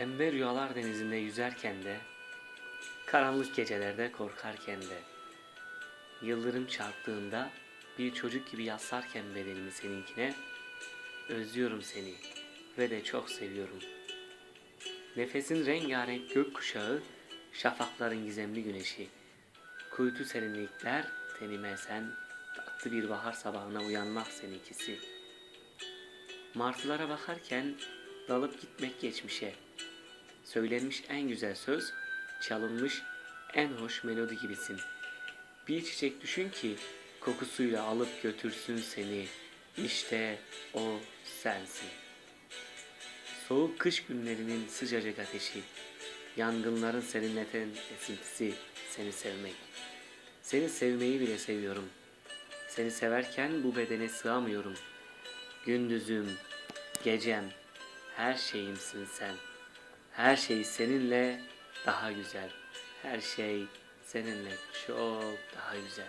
Pembe rüyalar denizinde yüzerken de, karanlık gecelerde korkarken de, yıldırım çarptığında bir çocuk gibi yaslarken bedenimi seninkine, özlüyorum seni ve de çok seviyorum. Nefesin rengarenk gökkuşağı, şafakların gizemli güneşi, kuytu serinlikler tenime sen, tatlı bir bahar sabahına uyanmak seninkisi. Martılara bakarken dalıp gitmek geçmişe. Söylenmiş en güzel söz, çalınmış en hoş melodi gibisin. Bir çiçek düşün ki kokusuyla alıp götürsün seni. İşte o sensin. Soğuk kış günlerinin sıcacık ateşi, yangınların serinleten esintisi seni sevmek. Seni sevmeyi bile seviyorum. Seni severken bu bedene sığamıyorum. Gündüzüm, gecem, her şeyimsin sen. Her şey seninle daha güzel. Her şey seninle çok daha güzel.